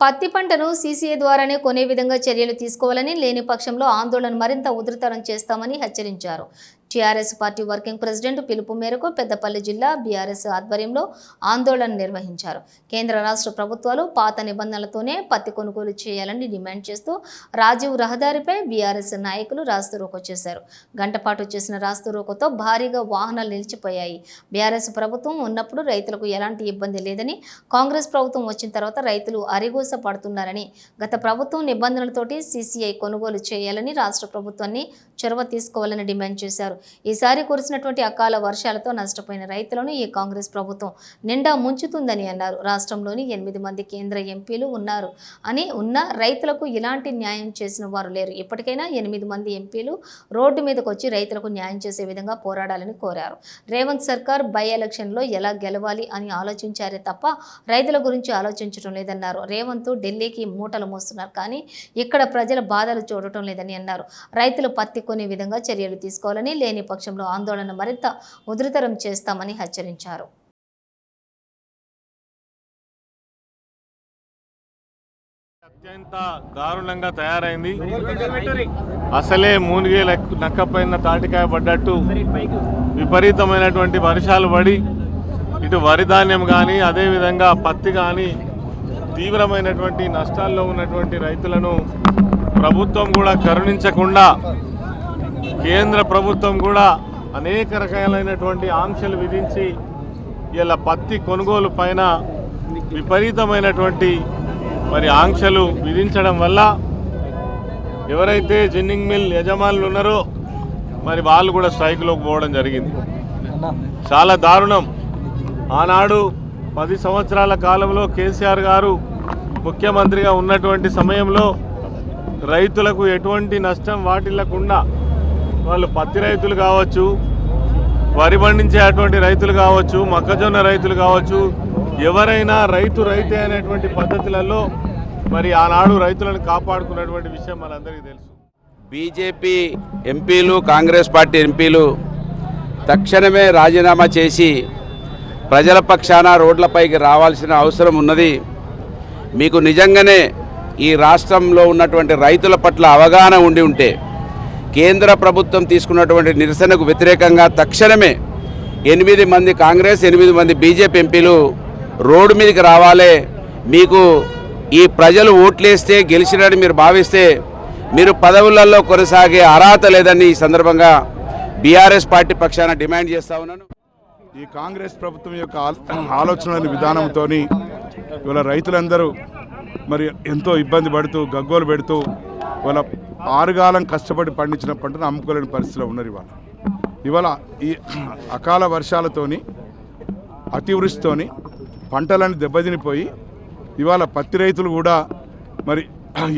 పత్తి పంటను సీసీఏ ద్వారానే కొనే విధంగా చర్యలు తీసుకోవాలని లేని పక్షంలో ఆందోళన మరింత ఉధృతరం చేస్తామని హెచ్చరించారు. టీఆర్ఎస్ పార్టీ వర్కింగ్ ప్రెసిడెంట్ పిలుపు మేరకు పెద్దపల్లి జిల్లా బీఆర్ఎస్ ఆధ్వర్యంలో ఆందోళన నిర్వహించారు. కేంద్ర రాష్ట్ర ప్రభుత్వాలు పాత నిబంధనలతోనే పత్తి కొనుగోలు చేయాలని డిమాండ్ చేస్తూ రాజీవ్ రహదారిపై బీఆర్ఎస్ నాయకులు రాస్తారోకో చేశారు. గంటపాటు చేసిన రాస్తారోకోతో భారీగా వాహనాలు నిలిచిపోయాయి. బీఆర్ఎస్ ప్రభుత్వం ఉన్నప్పుడు రైతులకు ఎలాంటి ఇబ్బంది లేదని కాంగ్రెస్ ప్రభుత్వం వచ్చిన తర్వాత రైతులు అరిగోస పడుతున్నారని గత ప్రభుత్వం నిబంధనలతోటి సీసీఐ కొనుగోలు చేయాలని రాష్ట్ర ప్రభుత్వాన్ని చొరవ తీసుకోవాలని డిమాండ్ చేశారు. ఈసారి కురిసినటువంటి అకాల వర్షాలతో నష్టపోయిన రైతులను ఈ కాంగ్రెస్ ప్రభుత్వం నిండా ముంచుతుందని అన్నారు. రాష్ట్రంలోని ఎనిమిది మంది కేంద్ర ఎంపీలు ఉన్నారు అని ఉన్న రైతులకు ఇలాంటి న్యాయం చేసిన వారు లేరు. ఇప్పటికైనా ఎనిమిది మంది ఎంపీలు రోడ్డు మీదకు వచ్చి రైతులకు న్యాయం చేసే విధంగా పోరాడాలని కోరారు. రేవంత్ సర్కార్ బై ఎలక్షన్లో ఎలా గెలవాలి అని ఆలోచించారే తప్ప రైతుల గురించి ఆలోచించడం లేదన్నారు. రేవంత్ ఢిల్లీకి మూటలు మోస్తున్నారు కానీ ఇక్కడ ప్రజల బాధలు చూడటం లేదని అన్నారు. రైతులు పత్తి కొనే విధంగా చర్యలు తీసుకోవాలని లేని పక్షంలో ఆందోళన మరింత ఉధృతరం చేస్తామని హెచ్చరించారు. అత్యంత దారుణంగా తయారైంది. అసలే మూనిగే నక్కపైన తాటికాయ పడ్డట్టు విపరీతమైనటువంటి వర్షాలు పడి ఇటు వరి ధాన్యం కానీ అదేవిధంగా పత్తి కానీ తీవ్రమైనటువంటి నష్టాల్లో ఉన్నటువంటి రైతులను ప్రభుత్వం కూడా కరుణించకుండా కేంద్ర ప్రభుత్వం కూడా అనేక రకాలైనటువంటి ఆంక్షలు విధించి ఇలా పత్తి కొనుగోలు పైన విపరీతమైనటువంటి మరి ఆంక్షలు విధించడం వల్ల ఎవరైతే జిన్నింగ్ మిల్ యజమానులు ఉన్నారో మరి వాళ్ళు కూడా స్ట్రైక్లోకి పోవడం జరిగింది. చాలా దారుణం. ఆనాడు పది సంవత్సరాల కాలంలో కేసీఆర్ గారు ముఖ్యమంత్రిగా ఉన్నటువంటి సమయంలో రైతులకు ఎటువంటి నష్టం వాటిల్లకుండా వాళ్ళు పత్తి రైతులు కావచ్చు వరి పండించే అటువంటి రైతులు కావచ్చు మొక్కజొన్న రైతులు కావచ్చు ఎవరైనా రైతు రైతే అనేటువంటి పద్ధతులలో మరి ఆనాడు రైతులను కాపాడుకున్నటువంటి విషయం మనందరికీ తెలుసు. బీజేపీ ఎంపీలు కాంగ్రెస్ పార్టీ ఎంపీలు తక్షణమే రాజీనామా చేసి ప్రజల పక్షాన రోడ్లపైకి రావాల్సిన అవసరం ఉన్నది. మీకు నిజంగానే ఈ రాష్ట్రంలో ఉన్నటువంటి రైతుల పట్ల అవగాహన ఉండి ఉంటే కేంద్ర ప్రభుత్వం తీసుకున్నటువంటి నిరసనకు వ్యతిరేకంగా తక్షణమే ఎనిమిది మంది కాంగ్రెస్ ఎనిమిది మంది బీజేపీ ఎంపీలు రోడ్డు మీదకి రావాలే. మీకు ఈ ప్రజలు ఓట్లేస్తే గెలిచినని మీరు భావిస్తే మీరు పదవులలో కొనసాగే అర్హత లేదని ఈ సందర్భంగా బీఆర్ఎస్ పార్టీ పక్షాన డిమాండ్ చేస్తా ఉన్నాను. ఈ కాంగ్రెస్ ప్రభుత్వం యొక్క ఆలోచన విధానంతో ఇవాళ రైతులందరూ మరి ఎంతో ఇబ్బంది పడుతూ గగ్గోలు పెడుతూ ఇవాళ ఆరుగాలం కష్టపడి పండించిన పంటను అమ్ముకోలేని పరిస్థితిలో ఉన్నారు ఇవాళ. ఇవాళ ఈ అకాల వర్షాలతోని అతివృష్టితోని పంటలన్నీ దెబ్బతినిపోయి ఇవాళ పత్తి రైతులు కూడా మరి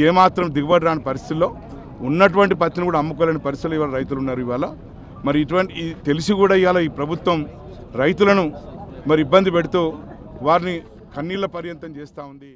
ఏమాత్రం దిగుబడి రాని పరిస్థితుల్లో ఉన్నటువంటి పత్తిని కూడా అమ్ముకోలేని పరిస్థితులు ఇవాళ రైతులు ఉన్నారు ఇవాళ. మరి ఇటువంటి తెలిసి కూడా ఇవాళ ఈ ప్రభుత్వం రైతులను మరి ఇబ్బంది పెడుతూ వారిని కన్నీళ్ళ పర్యంతం చేస్తూ ఉంది.